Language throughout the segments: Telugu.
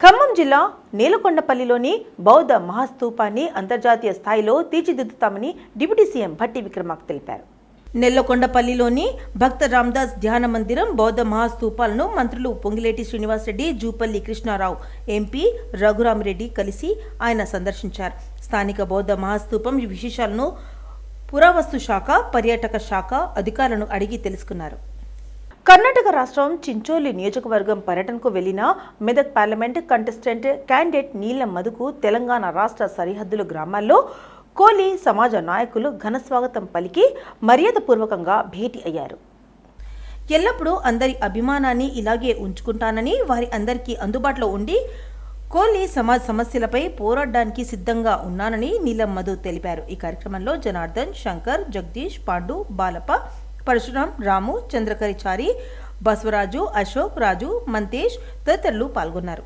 ఖమ్మం జిల్లా నేలకొండపల్లిలోని బౌద్ధ మహాస్తూపాన్ని అంతర్జాతీయ స్థాయిలో తీర్చిదిద్దుతామని డిప్యూటీ సీఎం భట్టి విక్రమార్క తెలిపారు. నెల్లకొండపల్లిలోని భక్త రామదాస్ ధ్యాన మందిరం బౌద్ధ మహాస్తూపాలను మంత్రులు పొంగిలేటి శ్రీనివాసరెడ్డి జూపల్లి కృష్ణారావు ఎంపీ రఘురామరెడ్డి కలిసి ఆయన సందర్శించారు. స్థానిక బౌద్ధ మహాస్తూపం విశేషాలను పురావస్తు శాఖ పర్యాటక శాఖ అధికారులను అడిగి తెలుసుకున్నారు. కర్ణాటక రాష్ట్రం చించోలి నియోజకవర్గం పర్యటనకు వెళ్ళిన మెదక్ పార్లమెంట్ కంటెస్టెంట్ క్యాండిడేట్ నీలం మధుకు తెలంగాణ రాష్ట్ర సరిహద్దుల గ్రామాల్లో కోలి సమాజ నాయకులు ఘన స్వాగతం పలికి మర్యాదపూర్వకంగా భేటీ అయ్యారు. ఎల్లప్పుడూ అందరి అభిమానాన్ని ఇలాగే ఉంచుకుంటానని వారి అందరికీ అందుబాటులో ఉండి కోలి సమాజ్ సమస్యలపై పోరాడడానికి సిద్ధంగా ఉన్నానని నీలం మధు తెలిపారు. ఈ కార్యక్రమంలో జనార్దన్ శంకర్ జగదీష్ పాండు బాలప్ప పరశురాం రాము చంద్రకరిచారి బసవరాజు అశోక్ రాజు మంతేష్ తదితరులు పాల్గొన్నారు.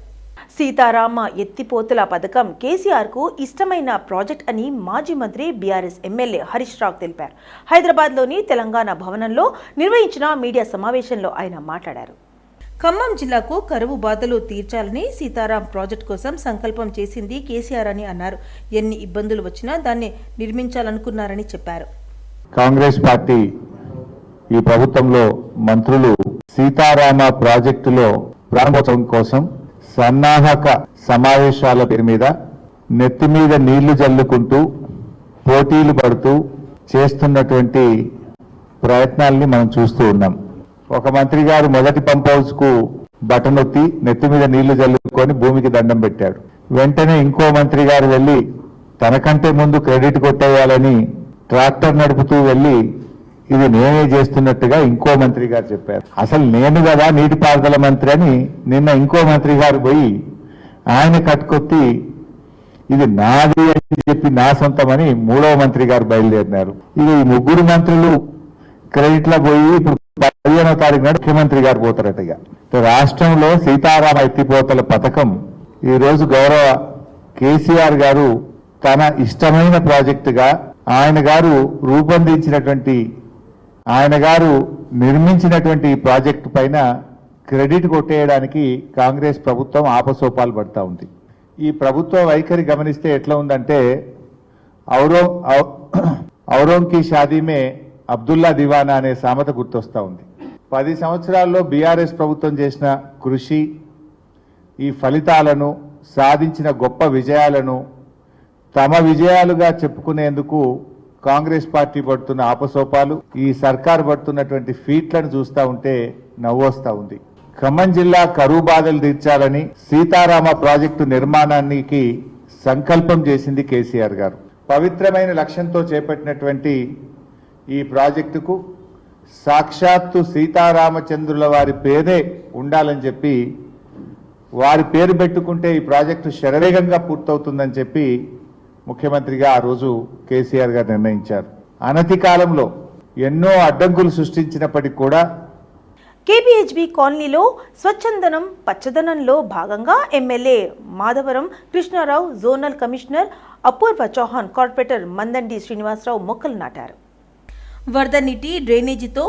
సీతారామ ఎత్తిపోతుల పథకం కేసీఆర్కు ఇష్టమైన ప్రాజెక్ట్ అని మాజీ మంత్రి బీఆర్ఎస్ ఎమ్మెల్యే హరీష్ రావు తెలిపారు. హైదరాబాద్లోని తెలంగాణ భవనంలో నిర్వహించిన మీడియా సమావేశంలో ఆయన మాట్లాడారు. ఖమ్మం జిల్లాకు కరువు బాధలు తీర్చాలని సీతారాం ప్రాజెక్ట్ కోసం సంకల్పం చేసింది కేసీఆర్ అని అన్నారు. ఎన్ని ఇబ్బందులు వచ్చినా దాన్ని నిర్మించాలనుకున్నారని చెప్పారు. కాంగ్రెస్ పార్టీ ఈ ప్రభుత్వంలో మంత్రులు సీతారామ ప్రాజెక్టులో ప్రారంభోత్సవం కోసం సన్నాహక సమావేశాల పేరు మీద నెత్తి మీద నీళ్ళు జల్లుకుంటూ పోటీలు పడుతూ చేస్తున్నటువంటి ప్రయత్నాల్ని మనం చూస్తూ ఉన్నాం. ఒక మంత్రి గారు మొదటి పంప్ హౌస్కు బటన్ ఒత్తి నెత్తి మీద నీళ్ళు జల్లుకొని భూమికి దండం పెట్టాడు. వెంటనే ఇంకో మంత్రి గారు వెళ్ళి తనకంటే ముందు క్రెడిట్ కొట్టేయాలని ట్రాక్టర్ నడుపుతూ వెళ్ళి ఇది నేనే చేస్తున్నట్టుగా ఇంకో మంత్రి గారు చెప్పారు. అసలు నేను కదా నీటిపారుదల మంత్రి అని నిన్న ఇంకో మంత్రి గారు పోయి ఆయన కట్టుకొత్తి ఇది నాది అని చెప్పి నా సొంతమని మూడవ మంత్రి గారు బయలుదేరినారు. ఇక ఈ ముగ్గురు మంత్రులు క్రెడిట్లో పోయి ఇప్పుడు పదిహేనో తారీఖు నాడు ముఖ్యమంత్రి గారు పోతారట ఇక. రాష్ట్రంలో సీతారామ ఎత్తిపోతల పథకం ఈరోజు గౌరవ కేసీఆర్ గారు తన ఇష్టమైన ప్రాజెక్టుగా ఆయన గారు రూపొందించినటువంటి ఆయన గారు నిర్మించినటువంటి ప్రాజెక్టు పైన క్రెడిట్ కొట్టేయడానికి కాంగ్రెస్ ప్రభుత్వం ఆపసోపాలు పడతా ఉంది. ఈ ప్రభుత్వ వైఖరి గమనిస్తే ఎట్లా ఉందంటే ఔరో ఔరోంకి షాదీమే షాదీ మే అబ్దుల్లా దివానా అనే సామెత గుర్తొస్తా ఉంది. పది సంవత్సరాల్లో బీఆర్ఎస్ ప్రభుత్వం చేసిన కృషి ఈ ఫలితాలను సాధించిన గొప్ప విజయాలను తమ విజయాలుగా చెప్పుకునేందుకు కాంగ్రెస్ పార్టీ పడుతున్న ఆపసోపాలు ఈ సర్కార్ పడుతున్నటువంటి ఫీట్లను చూస్తా ఉంటే నవ్వొస్తా ఉంది. ఖమ్మం జిల్లా కరువు బాధలు తీర్చాలని సీతారామ ప్రాజెక్టు నిర్మాణానికి సంకల్పం చేసింది కేసీఆర్ గారు. పవిత్రమైన లక్ష్యంతో చేపట్టినటువంటి ఈ ప్రాజెక్టుకు సాక్షాత్తు సీతారామచంద్రుల వారి పేరే ఉండాలని చెప్పి వారి పేరు పెట్టుకుంటే ఈ ప్రాజెక్టు శరవేగంగా పూర్తవుతుందని చెప్పి ముఖ్యమంత్రిగా ఆ రోజు కేసీఆర్ గారు నిర్ణయించారు. అనతి కాలంలో ఎన్నో అడ్డంకులు సృష్టించినప్పటికీ కూడా కేపీహెచ్బి కాలనీలో స్వచ్ఛందనం పచ్చదనంలో భాగంగా MLA Madhavaram Krishnarao zonal commissioner Apoorva Chauhan corporator Mandadi Srinivasarao మొక్కలు నాటారు. వరద నీటి డ్రైనేజీతో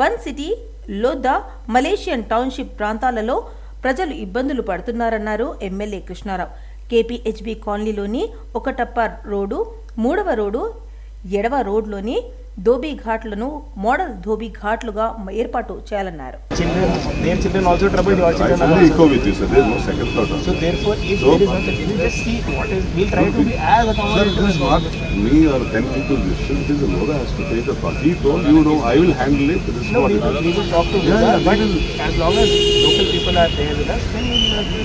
వన్ సిటీ లోద మలేషియన్ టౌన్షిప్ ప్రాంతాలలో ప్రజలు ఇబ్బందులు పడుతున్నారన్నారు ఎమ్మెల్యే కృష్ణారావు. కేపీహెచ్బి కాలనీలోని ఒకటప్ప రోడ్డు మూడవ రోడ్డు ఎడవ రోడ్లోని ధోబీ ఘాట్లను మోడల్ ధోబీ ఘాట్లుగా ఏర్పాటు చేయాలన్నారు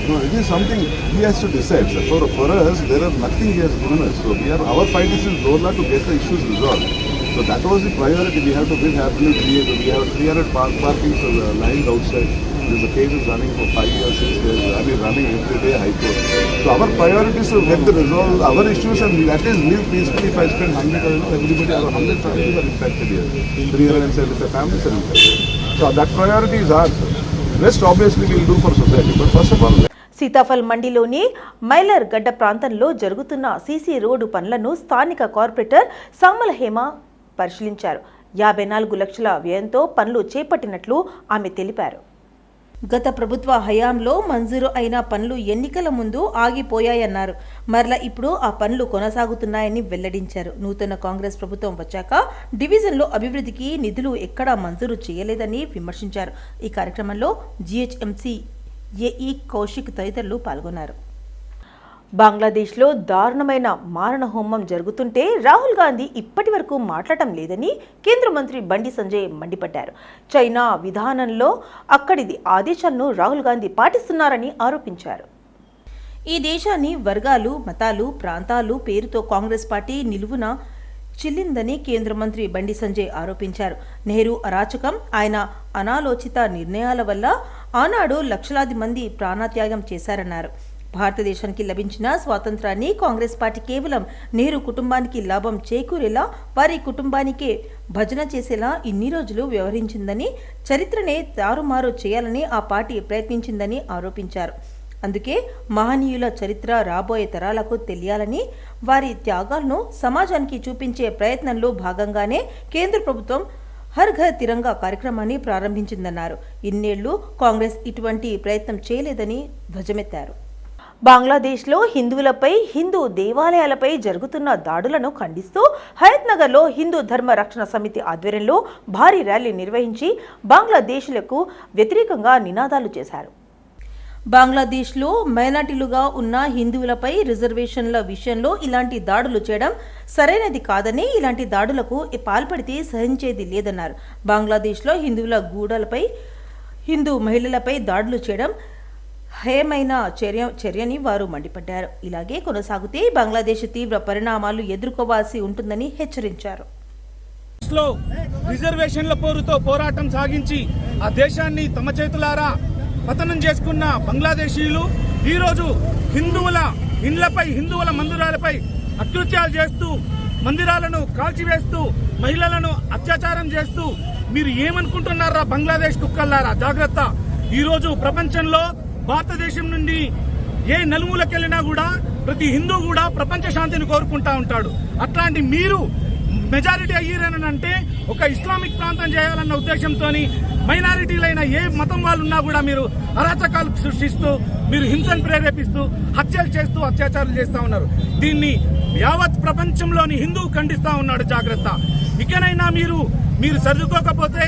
no it. Is something he has to decide. Sir. For, for us, there is nothing he has given us. So we are our fight is in Lola to get the issues resolved. So that was the priority. We have to build happily. We, we have 300 park parkings uh, lined outside. There's a case is running for five years, six years. I mean, running every day high court. So our priority is to get the resolve our issues and that is live peacefully. If I spend 100, you know, everybody, our 100 families are impacted here. 375 families are impacted. So that priority is ours. Rest obviously we will do for society. But first of all, Sitaphal మండిలోని మైలర్ గడ్డ ప్రాంతంలో జరుగుతున్న సీసీ రోడ్డు పనులను స్థానిక కార్పొరేటర్ సామల హేమ పరిశీలించారు. యాభై నాలుగు లక్షల వ్యయంతో పనులు చేపట్టినట్లు ఆమె తెలిపారు. గత ప్రభుత్వ హయాంలో మంజూరు అయిన పనులు ఎన్నికల ముందు ఆగిపోయాయన్నారు. మరలా ఇప్పుడు ఆ పనులు కొనసాగుతున్నాయని వెల్లడించారు. నూతన కాంగ్రెస్ ప్రభుత్వం వచ్చాక డివిజన్లో అభివృద్ధికి నిధులు ఎక్కడా మంజూరు చేయలేదని విమర్శించారు. ఈ కార్యక్రమంలో జీహెచ్ఎంసీ ఏఈ కౌశిక్ తదితరులు పాల్గొన్నారు. బంగ్లాదేశ్లో దారుణమైన మారణ హోమం జరుగుతుంటే రాహుల్ గాంధీ ఇప్పటి వరకు మాట్లాడటం లేదని కేంద్ర మంత్రి బండి సంజయ్ మండిపడ్డారు. చైనా విధానంలో అక్కడిది ఆదేశాలను రాహుల్ గాంధీ పాటిస్తున్నారని ఆరోపించారు. ఈ దేశాన్ని వర్గాలు మతాలు ప్రాంతాలు పేరుతో కాంగ్రెస్ పార్టీ నిలువున చిల్లిందని కేంద్ర మంత్రి బండి సంజయ్ ఆరోపించారు. నెహ్రూ అరాచకం ఆయన అనాలోచిత నిర్ణయాల వల్ల ఆనాడు లక్షలాది మంది ప్రాణత్యాగం చేశారన్నారు. భారతదేశానికి లభించిన స్వాతంత్రాన్ని కాంగ్రెస్ పార్టీ కేవలం నెహ్రూ కుటుంబానికి లాభం చేకూరేలా వారి కుటుంబానికే భజన చేసేలా ఇన్ని రోజులు వ్యవహరించిందని చరిత్రనే తారుమారు చేయాలని ఆ పార్టీ ప్రయత్నించిందని ఆరోపించారు. అందుకే మహనీయుల చరిత్ర రాబోయే తరాలకు తెలియాలని వారి త్యాగాలను సమాజానికి చూపించే ప్రయత్నంలో భాగంగానే కేంద్ర ప్రభుత్వం హర్ ఘర్ తిరంగా కార్యక్రమాన్ని ప్రారంభించిందన్నారు. ఇన్నేళ్ళు కాంగ్రెస్ ఇటువంటి ప్రయత్నం చేయలేదని ధ్వజమెత్తారు. బంగ్లాదేశ్లో హిందువులపై హిందూ దేవాలయాలపై జరుగుతున్న దాడులను ఖండిస్తూ హయత్నగర్లో హిందూ ధర్మ రక్షణ సమితి ఆధ్వర్యంలో భారీ ర్యాలీ నిర్వహించి బంగ్లాదేశ్లకు వ్యతిరేకంగా నినాదాలు చేశారు. బంగ్లాదేశ్లో మైనార్టీలుగా ఉన్న హిందువులపై రిజర్వేషన్ల విషయంలో ఇలాంటి దాడులు చేయడం సరైనది కాదని ఇలాంటి దాడులకు పాల్పడితే సహించేది లేదన్నారు. బంగ్లాదేశ్లో హిందువుల గూడలపై హిందూ మహిళలపై దాడులు చేయడం హేమైన చర్య చర్యని వారు మండిపడ్డారు. ఇలాగే కొనసాగితే బంగ్లాదేశ్ తీవ్ర పరిణామాలు ఎదుర్కోవాల్సి ఉంటుందని హెచ్చరించారు. రిజర్వేషన్ల పోరుతో పోరాటం సాగించి ఆ దేశాన్ని తమ చేతులారా పతనం చేసుకున్న బంగ్లాదేశీయులు ఈరోజు హిందువుల ఇండ్లపై హిందువుల మందిరాలపై అకృత్యాలు చేస్తూ మందిరాలను కాల్చివేస్తూ మహిళలను అత్యాచారం చేస్తూ మీరు ఏమనుకుంటున్నారా బంగ్లాదేశ్ కుక్కల్లారా? జాగ్రత్త. ఈరోజు ప్రపంచంలో భారతదేశం నుండి ఏ నలుమూలకెళ్ళినా కూడా ప్రతి హిందూ కూడా ప్రపంచ శాంతిని కోరుకుంటా ఉంటాడు. అట్లాంటి మీరు మెజారిటీ అయ్యారని అంటే ఒక ఇస్లామిక్ ప్రాంతం చేయాలన్న ఉద్దేశంతో మైనారిటీలైన ఏ మతం వాళ్ళు ఉన్నా కూడా మీరు అరాచకాలు సృష్టిస్తూ మీరు హింసను ప్రేరేపిస్తూ హత్యలు చేస్తూ అత్యాచారాలు చేస్తూ ఉన్నారు. దీన్ని యావత్ ప్రపంచంలోని హిందువు ఖండిస్తూ ఉన్నాడు జాగ్రత్త. ఇకనైనా మీరు మీరు సర్దుకోకపోతే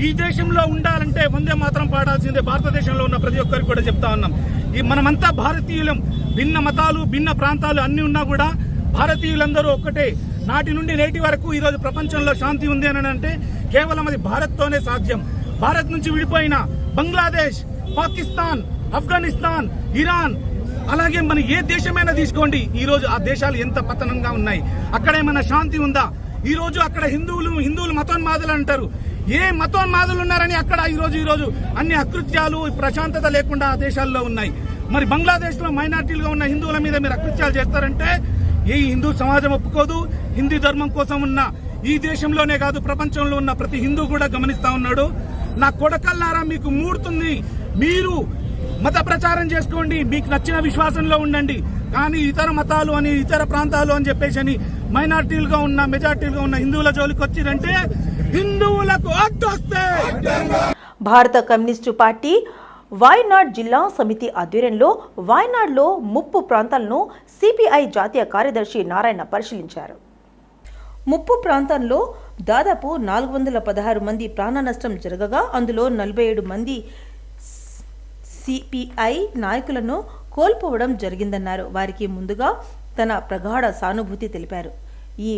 ఈ దేశంలో ఉండాలంటే వందే మాత్రం పాడాల్సిందే. భారతదేశంలో ఉన్న ప్రతి ఒక్కరికి కూడా చెప్తా ఉన్నాం. ఈ మనమంతా భారతీయులం. భిన్న మతాలు భిన్న ప్రాంతాలు అన్ని ఉన్నా కూడా భారతీయులందరూ ఒక్కటే. నాటి నుండి నేటి వరకు ఈరోజు ప్రపంచంలో శాంతి ఉంది అని అంటే కేవలం అది భారత్తోనే సాధ్యం. భారత్ నుంచి విడిపోయిన బంగ్లాదేశ్ పాకిస్తాన్ ఆఫ్ఘనిస్తాన్ ఇరాన్ అలాగే మన ఏ దేశమైనా తీసుకోండి. ఈ రోజు ఆ దేశాలు ఎంత పతనంగా ఉన్నాయి. అక్కడ ఏమైనా శాంతి ఉందా? ఈ రోజు అక్కడ హిందువులు హిందువులు మతోన్మాదులు అంటారు. ఏ మతోన్మాదులు ఉన్నారని అక్కడ ఈరోజు ఈరోజు అన్ని అకృత్యాలు ప్రశాంతత లేకుండా ఆ దేశాల్లో ఉన్నాయి. మరి బంగ్లాదేశ్లో మైనార్టీలుగా ఉన్న హిందువుల మీద మీరు అకృత్యాలు చేస్తారంటే ఏ హిందూ సమాజం ఒప్పుకోదు. హిందూ ధర్మం కోసం ఉన్న ఈ దేశంలోనే కాదు ప్రపంచంలో ఉన్న ప్రతి హిందూ కూడా గమనిస్తా ఉన్నాడు. నా కొడకల్లారా మీకు మూడుతుంది మీరు మత ప్రచారం చేసుకోండి. మీకు నచ్చిన విశ్వాసంలో ఉండండి. కానీ ఇతర మతాలు అని ఇతర ప్రాంతాలు అని చెప్పేసి అని మైనార్టీలుగా ఉన్న మెజార్టీలుగా ఉన్న హిందువుల జోలికి వచ్చిరంటే హిందువులకు అడ్డొస్తే భారత కమ్యూనిస్టు పార్టీ వాయనాడ్ జిల్లా సమితి ఆధ్వర్యంలో వాయనాడ్లో ముప్పు ప్రాంతాలను సిపిఐ జాతీయ కార్యదర్శి నారాయణ పరిశీలించారు. ముప్పు ప్రాంతంలో దాదాపు నాలుగు వందల పదహారు మంది ప్రాణ నష్టం జరగగా అందులో నలభై ఏడు మంది సిపిఐ నాయకులను కోల్పోవడం జరిగిందన్నారు. వారికి ముందుగా తన ప్రగాఢ సానుభూతి తెలిపారు. ఈ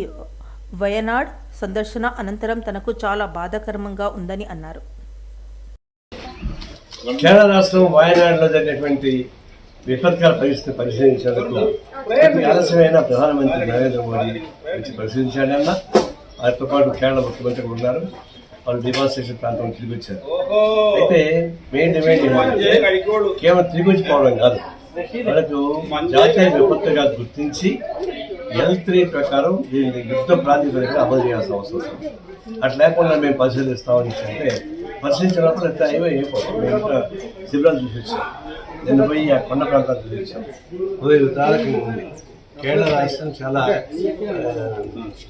వయనాడ్ సందర్శన అనంతరం తనకు చాలా బాధాకరంగా ఉందని అన్నారు. కేరళ రాష్ట్రం వాయనాడులో జరిగినటువంటి విపత్కర పరిస్థితిని పరిశీలించేందుకు అతి ఆలస్యమైన ప్రధానమంత్రి నరేంద్ర మోడీ వచ్చి పరిశీలించాడన్న వారితో పాటు కేరళ ముఖ్యమంత్రి ఉన్నారు. వాళ్ళు డిమాన్స్ట్రేషన్ ప్రాంతం తిరిగి వచ్చారు అయితే మెయిన్ డిమాండ్ కేవలం తిరిగి వచ్చిపోవడం కాదు. మనకు జాతీయ విపత్తుగా గుర్తించి ఎల్ త్రీ ప్రకారం దీన్ని యుద్ధ ప్రాతిపదికన అమలు చేయాల్సిన అవసరం అట్లా లేకుండా మేము పరిశీలిస్తామని అంటే పరిశీలించినప్పుడు ఎంత ఏమో అయిపోతాం మేము ఇంకా శిబిరాలు చూపించాం. నిన్న పోయి ఆ కొండ ప్రాంతాలు చూపించాం. ఉదయం తారకంగా ఉంది. కేరళ రాష్ట్రం చాలా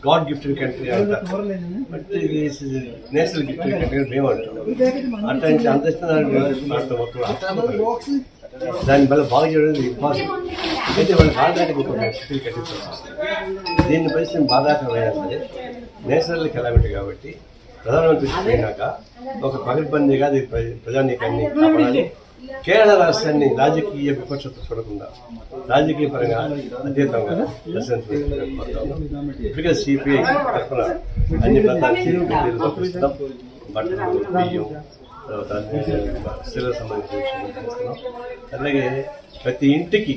గాడ్ గిఫ్టెడ్ కంట్రీ అంటారు బట్ ఇది నేషనల్ గిఫ్టెడ్ కంట్రీ మేము అంటాం. అంటే నుంచి అందిస్తున్నారు మొత్తం దానివల్ల బాగా చేయడం ఇంపాసిబుల్ అయితే వాళ్ళు ఆల్రెడీ ఒక కట్టించాల్సి దీన్ని పరిస్థితి బాధాకరమైన సరే నేషనల్ కెలామిటీ కాబట్టి ప్రధానమంత్రి పోయినాక ఒక పగడ్బందీగా అది ప్రజానీకాన్ని కాపాడాలి. కేరళ రాష్ట్రాన్ని రాజకీయ విపక్షత చూడకుండా రాజకీయ పరంగా అతీతంగా దర్శించుకుంటాం ఇప్పటికే సిపిఐ తరఫున అన్ని ప్రాంతానికి బట్టలు బియ్యం తర్వాత స్త్రీలకు సంబంధించిన చేస్తున్నాం అలాగే ప్రతి ఇంటికి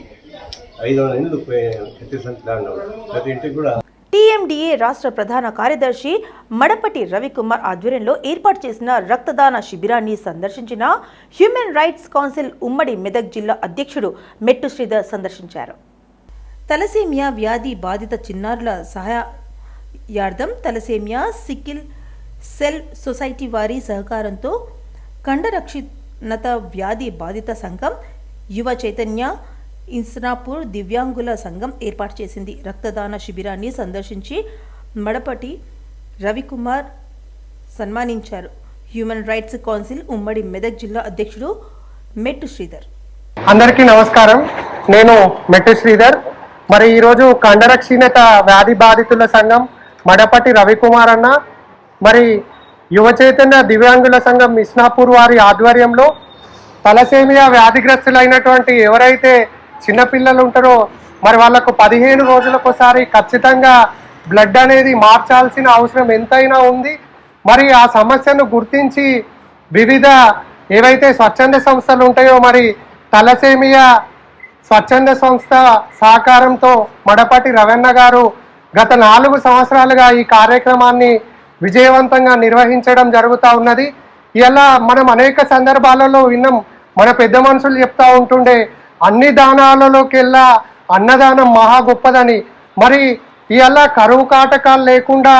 ఐదు వందల ఇండ్లు ప్రతి ప్రతి ఇంటికి కూడా టీఎండిఏ రాష్ట్ర ప్రధాన కార్యదర్శి మడపటి రవికుమార్ ఆధ్వర్యంలో ఏర్పాటు చేసిన రక్తదాన శిబిరాన్ని సందర్శించిన హ్యూమన్ రైట్స్ కౌన్సిల్ ఉమ్మడి మెదక్ జిల్లా అధ్యక్షుడు మెట్టు శ్రీధర్ సందర్శించారు. తలసేమియా వ్యాధి బాధిత చిన్నారుల సహాయార్థం తలసేమియా సిక్కిల్ సెల్ సొసైటీ వారి సహకారంతో కండరక్షిణత వ్యాధి బాధిత సంఘం యువ చైతన్య ఇన్స్నాపూర్ దివ్యాంగుల సంఘం ఏర్పాటు చేసింది. రక్తదాన శిబిరాన్ని సందర్శించి మడపటి రవికుమార్ సన్మానించారు. హ్యూమన్ రైట్స్ కౌన్సిల్ ఉమ్మడి మెదక్ జిల్లా అధ్యక్షుడు మెట్టు శ్రీధర్. అందరికీ నమస్కారం. నేను మెట్టు శ్రీధర్. మరి ఈరోజు కండరక్షీణత వ్యాధి బాధితుల సంఘం మడపటి రవికుమార్ అన్న మరి యువ చైతన్య దివ్యాంగుల సంఘం మిస్నాపూర్ వారి ఆధ్వర్యంలో తలసేమియా వ్యాధిగ్రస్తులైనటువంటి ఎవరైతే చిన్నపిల్లలు ఉంటారో మరి వాళ్ళకు పదిహేను రోజులకోసారి ఖచ్చితంగా బ్లడ్ అనేది మార్చాల్సిన అవసరం ఎంతైనా ఉంది. మరి ఆ సమస్యను గుర్తించి వివిధ ఏవైతే స్వచ్ఛంద సంస్థలు ఉంటాయో మరి తలసేమియా స్వచ్ఛంద సంస్థ సహకారంతో మడపటి రవెన్న గారు గత నాలుగు సంవత్సరాలుగా ఈ కార్యక్రమాన్ని విజయవంతంగా నిర్వహించడం జరుగుతూ ఉన్నది. ఇలా మనం అనేక సందర్భాలలో విన్నాం. మన పెద్ద మనుషులు చెప్తా ఉంటుండే అన్ని దానాలలోకెల్లా అన్నదానం మహా గొప్పదని. మరి ఇలా కరువు కాటకాలు లేకుండా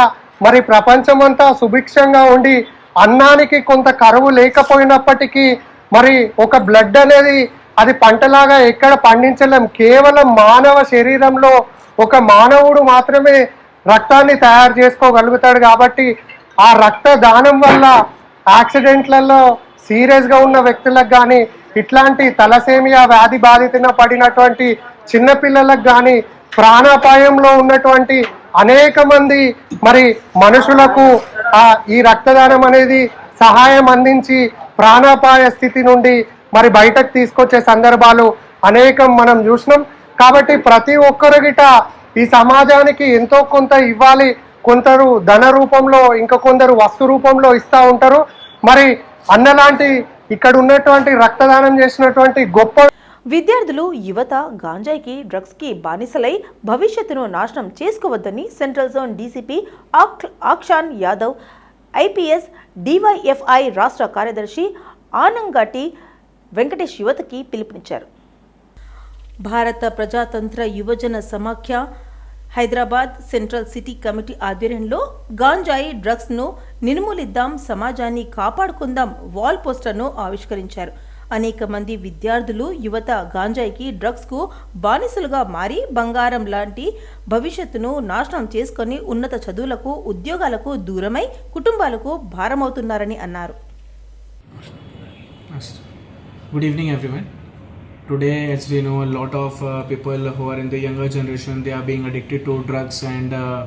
మరి ప్రపంచమంతా సుభిక్షంగా ఉండి అన్నానికి కొంత కరువు లేకపోయినప్పటికీ మరి ఒక బ్లడ్ అనేది అది పంటలాగా ఎక్కడ పండించలేం. కేవలం మానవ శరీరంలో ఒక మానవుడు మాత్రమే రక్తాన్ని తయారు చేసుకోగలుగుతాడు కాబట్టి ఆ రక్త దానం వల్ల యాక్సిడెంట్లలో సీరియస్గా ఉన్న వ్యక్తులకు కానీ ఇట్లాంటి తలసేమియా వ్యాధి బాధితున పడినటువంటి చిన్నపిల్లలకు కానీ ప్రాణాపాయంలో ఉన్నటువంటి అనేక మంది మరి మనుషులకు ఆ ఈ రక్తదానం అనేది సహాయం అందించి ప్రాణాపాయ స్థితి నుండి మరి బయటకు తీసుకొచ్చే సందర్భాలు అనేకం మనం చూసినాం. కాబట్టి ప్రతి ఒక్కరు గిట ఈ సమాజానికి ఎంతో కొంత ఇవ్వాలి. కొందరు ధన రూపంలో ఇంకా కొందరు వస్తు రూపంలో ఇస్తూ ఉంటారు. మరి అన్నలాంటి ఇక్కడ ఉన్నటువంటి రక్తదానం చేసినటువంటి గొప్ప విద్యార్థులు యువత గాంజాయికి డ్రగ్స్కి బానిసలై భవిష్యత్తును నాశనం చేసుకోవద్దని సెంట్రల్ జోన్ డీసీపీ ఆక్ ఆక్షాన్ యాదవ్ ఐపీఎస్ డివైఎఫ్ఐ రాష్ట్ర కార్యదర్శి ఆనంగాటి వెంకటేష్ యువతకి పిలుపునిచ్చారు. భారత ప్రజాతంత్ర యువజన సమాఖ్య హైదరాబాద్ సెంట్రల్ సిటీ కమిటీ ఆధ్వర్యంలో గాంజాయి డ్రగ్స్ను నిర్మూలిద్దాం సమాజాన్ని కాపాడుకుందాం వాల్ పోస్టర్ను ఆవిష్కరించారు అనేక మంది విద్యార్థులు యువత గాంజాయికి డ్రగ్స్కు బానిసలుగా మారి బంగారం లాంటి భవిష్యత్తును నాశనం చేసుకొని ఉన్నత చదువులకు ఉద్యోగాలకు దూరమై కుటుంబాలకు భారమవుతున్నారని అన్నారు good evening everyone. Today, as we know, a lot of uh, people who are in the younger generation they are being addicted to drugs and uh,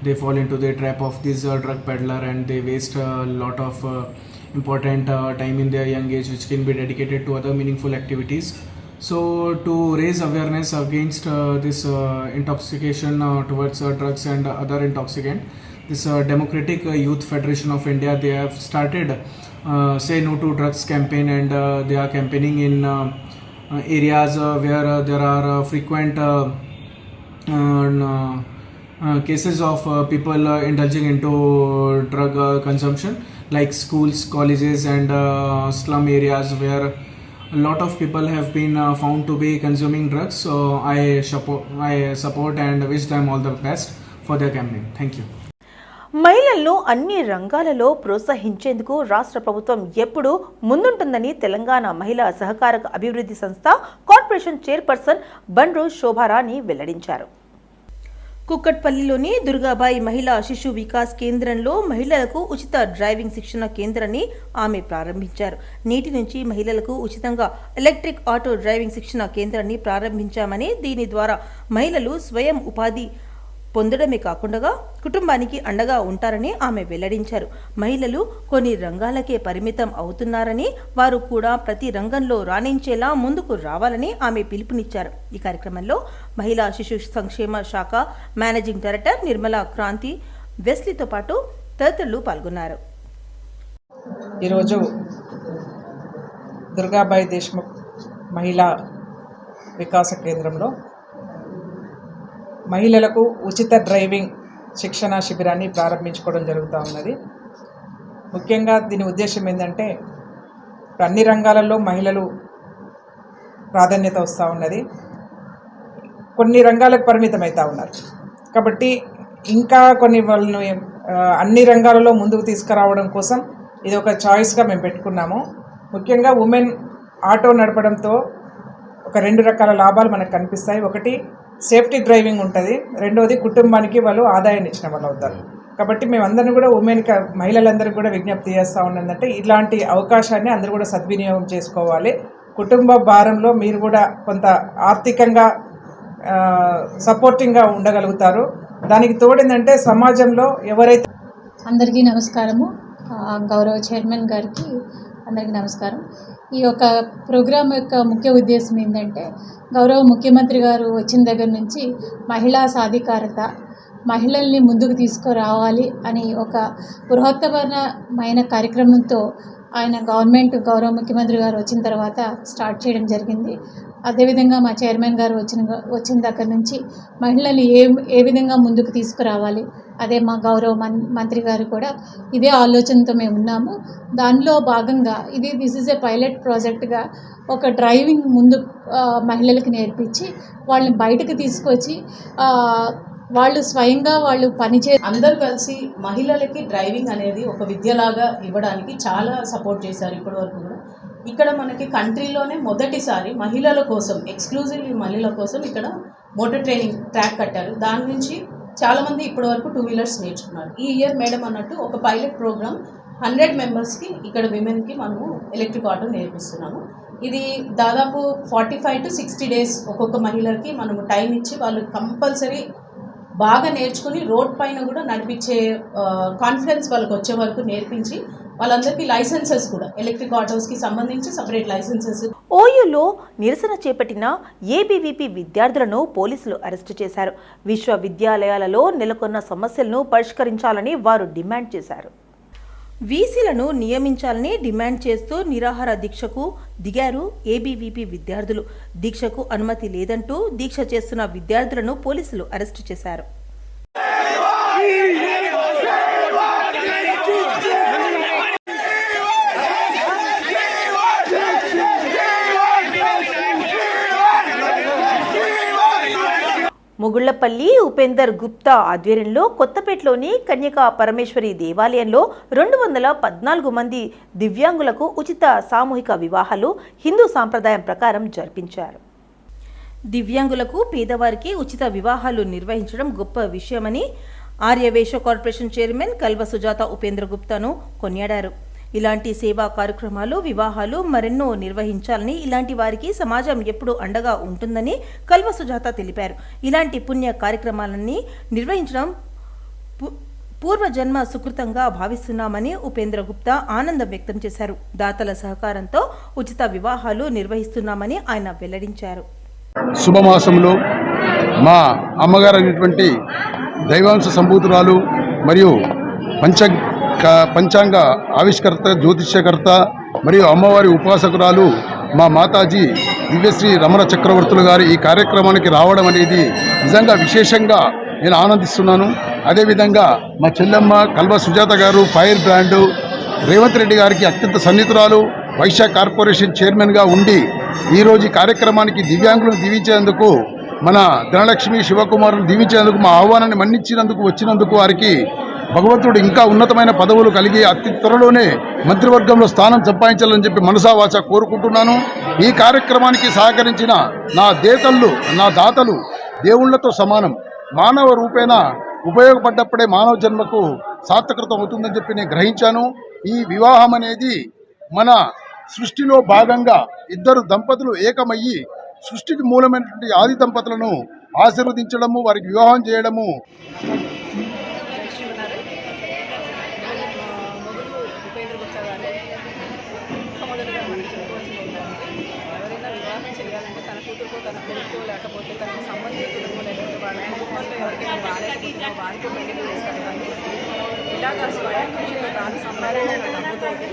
they fall into the trap of this uh, drug peddler and they waste a lot of uh, important uh, time in their young age, which can be dedicated to other meaningful activities. So, to raise awareness against uh, this uh, intoxication uh, towards uh, drugs and other intoxicant, this uh, Democratic uh, Youth Federation of India they have started uh, say no to drugs campaign and uh, they are campaigning in uh, areas uh, where uh, there are uh, frequent uh, uh, uh, cases of uh, people uh, indulging into drug uh, consumption like schools colleges and uh, slum areas where a lot of people have been uh, found to be consuming drugs. So i support i support and wish them all the best for their campaign thank you మహిళలను అన్ని రంగాలలో ప్రోత్సహించేందుకు రాష్ట్ర ప్రభుత్వం ఎప్పుడూ ముందుంటుందని తెలంగాణ మహిళా సహకారక అభివృద్ధి సంస్థ కార్పొరేషన్ చైర్పర్సన్ బండ్రు శోభారాణి వెల్లడించారు. కుక్కట్పల్లిలోని దుర్గాబాయి మహిళా శిశు వికాస్ కేంద్రంలో మహిళలకు ఉచిత డ్రైవింగ్ శిక్షణ కేంద్రాన్ని ఆమె ప్రారంభించారు. నేటి నుంచి మహిళలకు ఉచితంగా ఎలక్ట్రిక్ ఆటో డ్రైవింగ్ శిక్షణ కేంద్రాన్ని ప్రారంభించామని దీని ద్వారా మహిళలు స్వయం ఉపాధి పొందడమే కాకుండా కుటుంబానికి అండగా ఉంటారని ఆమె వెల్లడించారు. మహిళలు కొన్ని రంగాలకే పరిమితం అవుతున్నారని వారు కూడా ప్రతి రంగంలో రాణించేలా ముందుకు రావాలని ఆమె పిలుపునిచ్చారు. ఈ కార్యక్రమంలో మహిళా శిశు సంక్షేమ శాఖ మేనేజింగ్ డైరెక్టర్ నిర్మలా క్రాంతి వెస్లీతో పాటు తదితరులు పాల్గొన్నారు. ఈరోజు దుర్గాబాయి దేశ్ముఖ్ మహిళా వికాస కేంద్రంలో మహిళలకు ఉచిత డ్రైవింగ్ శిక్షణ శిబిరాన్ని ప్రారంభించుకోవడం జరుగుతూ ఉన్నది. ముఖ్యంగా దీని ఉద్దేశం ఏంటంటే అన్ని రంగాలలో మహిళలు ప్రాధాన్యత వస్తూ ఉన్నది. కొన్ని రంగాలకు పరిమితమవుతూ ఉన్నారు. కాబట్టి ఇంకా కొన్ని వాళ్ళని అన్ని రంగాలలో ముందుకు తీసుకురావడం కోసం ఇది ఒక చాయిస్గా మేము పెట్టుకున్నాము. ముఖ్యంగా ఉమెన్ ఆటో నడపడంతో ఒక రెండు రకాల లాభాలు మనకు కనిపిస్తాయి. ఒకటి సేఫ్టీ డ్రైవింగ్ ఉంటుంది. రెండవది కుటుంబానికి వాళ్ళు ఆదాయాన్ని ఇచ్చిన వాళ్ళు అవుతారు. కాబట్టి మేమందరం కూడా ఉమెన్కి మహిళలందరికీ కూడా విజ్ఞప్తి చేస్తూ ఉన్నదంటే ఇలాంటి అవకాశాన్ని అందరూ కూడా సద్వినియోగం చేసుకోవాలి. కుటుంబ భారంలో మీరు కూడా కొంత ఆర్థికంగా సపోర్టింగ్గా ఉండగలుగుతారు. దానికి తోడేందంటే సమాజంలో ఎవరైతే అందరికీ నమస్కారము. గౌరవ చైర్మన్ గారికి అందరికీ నమస్కారం. ఈ యొక్క ప్రోగ్రాం యొక్క ముఖ్య ఉద్దేశం ఏంటంటే గౌరవ ముఖ్యమంత్రి గారు వచ్చిన దగ్గర నుంచి మహిళా సాధికారత మహిళల్ని ముందుకు తీసుకురావాలి అని ఒక బృహత్తరమైన కార్యక్రమంతో ఆయన గవర్నమెంట్ గౌరవ ముఖ్యమంత్రి గారు వచ్చిన తర్వాత స్టార్ట్ చేయడం జరిగింది. అదేవిధంగా మా చైర్మన్ గారు వచ్చిన వచ్చిన దగ్గర నుంచి మహిళలు ఏ ఏ విధంగా ముందుకు తీసుకురావాలి అదే మా గౌరవ మన్ మంత్రి గారు కూడా ఇదే ఆలోచనతో మేము ఉన్నాము. దానిలో భాగంగా ఇది దిస్ ఇస్ ఏ పైలట్ ప్రాజెక్ట్గా ఒక డ్రైవింగ్ ముందు మహిళలకు నేర్పించి వాళ్ళని బయటకు తీసుకొచ్చి వాళ్ళు స్వయంగా వాళ్ళు పనిచే అందరు కలిసి మహిళలకి డ్రైవింగ్ అనేది ఒక విద్యలాగా ఇవ్వడానికి చాలా సపోర్ట్ చేశారు ఇప్పటి వరకు కూడా. ఇక్కడ మనకి కంట్రీలోనే మొదటిసారి మహిళల కోసం ఎక్స్క్లూజివ్లీ మహిళల కోసం ఇక్కడ మోటార్ ట్రైనింగ్ ట్రాక్ కట్టారు. దాని నుంచి చాలామంది ఇప్పటి వరకు టూ వీలర్స్ నేర్చుకున్నారు. ఈ ఇయర్ మేడం అన్నట్టు ఒక పైలట్ ప్రోగ్రామ్ హండ్రెడ్ మెంబర్స్కి ఇక్కడ విమెన్కి మనము ఎలక్ట్రిక్ ఆటో నేర్పిస్తున్నాము. ఇది దాదాపు forty five to sixty days ఒక్కొక్క మహిళకి మనము టైం ఇచ్చి వాళ్ళు కంపల్సరీ బాగా నేర్చుకుని రోడ్ పైన కూడా నడిపించే కాన్ఫిడెన్స్ వాళ్ళకి వచ్చే వరకు నేర్పించి వాళ్ళందరికీ లైసెన్సెస్ కూడా ఎలక్ట్రిక్ ఆటోస్కి సంబంధించి సపరేట్ లైసెన్సెస్ ఓయూలో నిరసన చేపట్టిన ఏబీవీపీ విద్యార్థులను పోలీసులు అరెస్టు చేశారు. విశ్వవిద్యాలయాలలో నెలకొన్న సమస్యలను పరిష్కరించాలని వారు డిమాండ్ చేశారు. వీసీలను నియమించాలని డిమాండ్ చేస్తూ నిరాహార దీక్షకు దిగారు ఏబీవీపీ విద్యార్థులు. దీక్షకు అనుమతి లేదంటూ దీక్ష చేస్తున్న విద్యార్థులను పోలీసులు అరెస్టు చేశారు. ముగుళ్ళపల్లి ఉపేందర్ గుప్తా ఆధ్వర్యంలో కొత్తపేటలోని కన్యకా పరమేశ్వరి దేవాలయంలో రెండు వందల పద్నాలుగు మంది దివ్యాంగులకు ఉచిత సామూహిక వివాహాలు హిందూ సాంప్రదాయం ప్రకారం జరిపించారు. దివ్యాంగులకు పేదవారికి ఉచిత వివాహాలు నిర్వహించడం గొప్ప విషయమని ఆర్యవేశ కార్పొరేషన్ చైర్మన్ కల్వ సుజాత ఉపేంద్ర గుప్తాను కొనియాడారు. ఇలాంటి సేవా కార్యక్రమాలు వివాహాలు మరెన్నో నిర్వహించాలని ఇలాంటి వారికి సమాజం ఎప్పుడూ అండగా ఉంటుందని కల్వ సుజాత తెలిపారు. ఇలాంటి పుణ్య కార్యక్రమాలన్నీ నిర్వహించడం పూర్వజన్మ సుకృతంగా భావిస్తున్నామని ఉపేంద్ర గుప్తా ఆనందం వ్యక్తం చేశారు. దాతల సహకారంతో ఉచిత వివాహాలు నిర్వహిస్తున్నామని ఆయన వెల్లడించారు. శుభమాసంలో మా అమ్మగారు అయినటువంటి దైవాంశ సంభూతురాలు మరియు పంచ పంచాంగ ఆవిష్కర్త జ్యోతిష్యకర్త మరియు అమ్మవారి ఉపాసకురాలు మా మాతాజీ దివ్యశ్రీ రమణ చక్రవర్తులు గారు ఈ కార్యక్రమానికి రావడం అనేది నిజంగా విశేషంగా నేను ఆనందిస్తున్నాను. అదేవిధంగా మా చెల్లెమ్మ కల్వ సుజాత గారు ఫైర్ బ్రాండు రేవంత్ రెడ్డి గారికి అత్యంత సన్నిహితురాలు వైశాఖ కార్పొరేషన్ చైర్మన్గా ఉండి ఈరోజు ఈ కార్యక్రమానికి దివ్యాంగులను దీవించేందుకు మన ధనలక్ష్మి శివకుమార్ను దీవించేందుకు మా ఆహ్వానాన్ని మన్నించినందుకు వచ్చినందుకు వారికి భగవంతుడు ఇంకా ఉన్నతమైన పదవులు కలిగి అతి త్వరలోనే మంత్రివర్గంలో స్థానం సంపాదించాలని చెప్పి మనసావాచ కోరుకుంటున్నాను. ఈ కార్యక్రమానికి సహకరించిన నా దేతళ్ళు నా దాతలు దేవుళ్ళతో సమానం. మానవ రూపేణ ఉపయోగపడ్డప్పుడే మానవ జన్మకు సార్థకృతం అవుతుందని చెప్పి నేను గ్రహించాను. ఈ వివాహం అనేది మన సృష్టిలో భాగంగా ఇద్దరు దంపతులు ఏకమయ్యి సృష్టికి మూలమైనటువంటి ఆది దంపతులను ఆశీర్వదించడము వారికి వివాహం చేయడము మొదలు ఉపేంద్ర గుప్తా గారు మొదలుగా మనం చెప్పుకోవాల్సింది ఏంటంటే ఎవరైనా వివాహం చేయాలంటే తన కూతురుకో తన కొడుకో లేకపోతే తనకు సంబంధికులకో లేకపోతే వాళ్ళ కుటుంబంలో ఎవరికైనా వారితో వారికో పెళ్ళి చేస్తారు. కానీ ఇలాగా స్వయం కృషితో తాను సంపాదించిన డబ్బుతోటి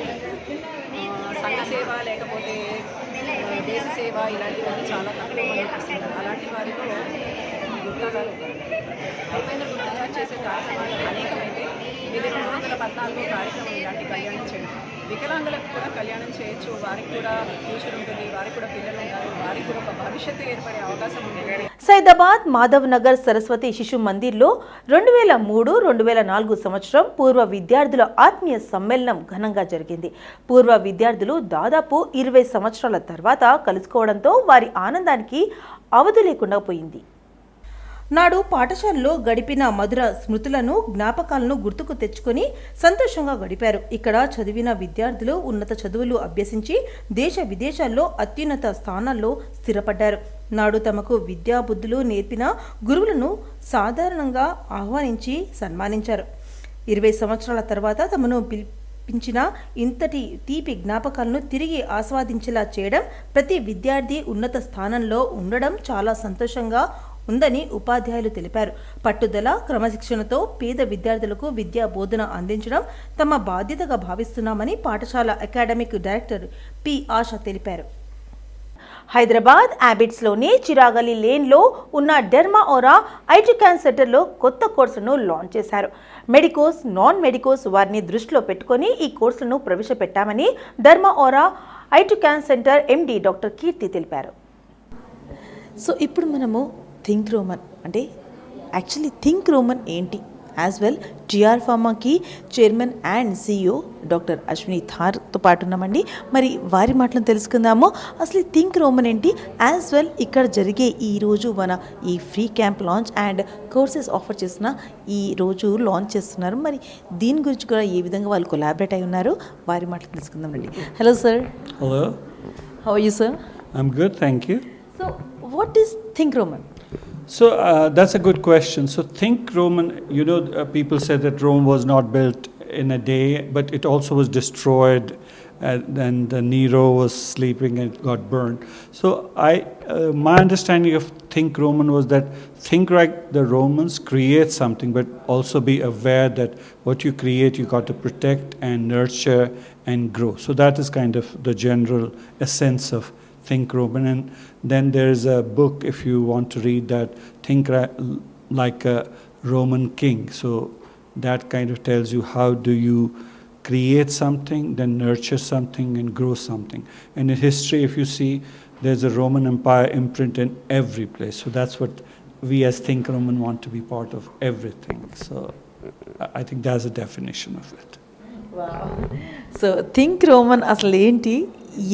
సంఘ సేవ లేకపోతే దేశ సేవ ఇలాంటివన్నీ చాలా తక్కువ మంది చేస్తున్నారు అలాంటి వారిలో గుప్తా గారు ఒకరు. ఉపేంద్ర గుప్తా గారు చేసే కార్యక్రమాలు అనేకమైతే ఇది రెండు వందల పద్నాలుగో కార్యక్రమం ఇలాంటి కళ్యాణం చేయడం. వికలాంగులకు కూడా కళ్యాణం చేయొచ్చు. వారికి కూడా ఫ్యూచర్ ఉంటుంది. వారికి కూడా పిల్లలు ఉంటారు వారికి కూడా ఒక భవిష్యత్తు ఏర్పడే అవకాశం ఉంటుంది. సైదాబాద్ మాధవ్ నగర్ సరస్వతి శిశు మందిర్లో రెండు వేల మూడు రెండు వేల నాలుగు సంవత్సరం పూర్వ విద్యార్థుల ఆత్మీయ సమ్మేళనం ఘనంగా జరిగింది. పూర్వ విద్యార్థులు దాదాపు ఇరవై సంవత్సరాల తర్వాత కలుసుకోవడంతో వారి ఆనందానికి అవధి లేకుండా పోయింది. నాడు పాఠశాలలో గడిపిన మధుర స్మృతులను జ్ఞాపకాలను గుర్తుకు తెచ్చుకొని సంతోషంగా గడిపారు. ఇక్కడ చదివిన విద్యార్థులు ఉన్నత చదువులు అభ్యసించి దేశ విదేశాల్లో అత్యున్నత స్థానాల్లో స్థిరపడ్డారు. నాడు తమకు విద్యాబుద్ధులు నేర్పిన గురువులను సాధారణంగా ఆహ్వానించి సన్మానించారు. ఇరవై సంవత్సరాల తర్వాత తమను పిలిపించిన ఇంతటి తీపి జ్ఞాపకాలను తిరిగి ఆస్వాదించేలా చేయడం ప్రతి విద్యార్థి ఉన్నత స్థానంలో ఉండడం చాలా సంతోషంగా ఉందని ఉపాధ్యాయులు తెలిపారు. పట్టుదల క్రమశిక్షణతో పేద విద్యార్థులకు విద్యా బోధన అందించడం తమ బాధ్యతగా భావిస్తున్నామని పాఠశాల అకాడమిక్ డైరెక్టర్ పి. ఆశ తెలిపారు. హైదరాబాద్ యాబిట్స్లోని చిరాగలి లేన్లో ఉన్న డెర్మా ఓరా ఐటికాన్ సెంటర్లో కొత్త కోర్సును లాంచ్ చేశారు. మెడికోస్ నాన్ మెడికోస్ వారిని దృష్టిలో పెట్టుకొని ఈ కోర్సులను ప్రవేశపెట్టామని డెర్మా ఓరా ఐటికాన్ సెంటర్ ఎండి డాక్టర్ కీర్తి తెలిపారు. సో ఇప్పుడు మనము థింక్ రోమన్ అంటే యాక్చువల్లీ థింక్ రోమన్ ఏంటి? As well GR ఫార్మాకి chairman and CEO doctor Ashwini థార్తో పాటు ఉన్నామండి. మరి వారి మాటలను తెలుసుకుందాము. అసలు థింక్ రోమన్ ఏంటి? యాజ్ వెల్ ఇక్కడ జరిగే ఈ రోజు మన ఈ free camp launch and courses offer చేసిన ఈ రోజు లాంచ్ చేస్తున్నారు. మరి దీని గురించి కూడా ఏ విధంగా వాళ్ళు కొలాబరేట్ అయి ఉన్నారు? వారి మాటలు తెలుసుకుందాం రండి hello sir Hello, how you sir I'm good, thank you. So what is think Roman So uh, that's a good question. So think Roman, you know, uh, people said that Rome was not built in a day, but it also was destroyed. And and uh, Nero was sleeping and it got burned. So I, uh, my understanding of think Roman was that think like the Romans, create something, but also be aware that what you create, you got to protect and nurture and grow. So that is kind of the general essence of Think Roman. And then there's a book, if you want to read that, Think Ra- Like a Roman King. So that kind of tells you how do you create something, then nurture something and grow something. And in history, if you see, there's a Roman Empire imprint in every place. So that's what we as Think Roman want to be part of everything. So I- I think that's a definition of it. So think Roman అసలు ఏంటి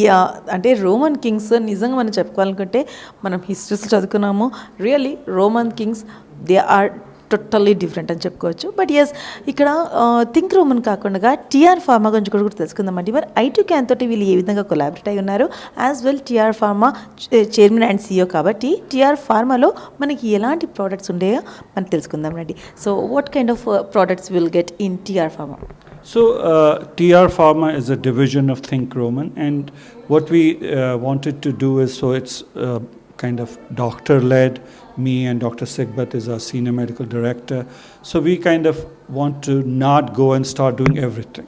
యా అంటే రోమన్ కింగ్స్ నిజంగా మనం చెప్పుకోవాలనుకుంటే మనం histories చదువుకున్నాము. Really Roman kings they are totally different అని చెప్పుకోవచ్చు. బట్ ఎస్ ఇక్కడ థింక్ రోమన్ కాకుండా టీఆర్ ఫార్మా గురించి కూడా కూడా తెలుసుకుందామండి. మరి ఐటీ క్యాన్ తోటి వీళ్ళు ఏ విధంగా కొలాబరేట్ అయి ఉన్నారు? As well TR pharma chairman and CEO కాబట్టి టీఆర్ ఫార్మాలో మనకి ఎలాంటి ప్రోడక్ట్స్ ఉండేయో మనం తెలుసుకుందాం రండి. So what kind of products will get in TR pharma? So, uh, TR Pharma is a division of Think Roman, and what we uh, wanted to do is so it's uh, kind of doctor led. Me and Dr. Sigbat is our senior medical director. So, we kind of want to not go and start doing everything.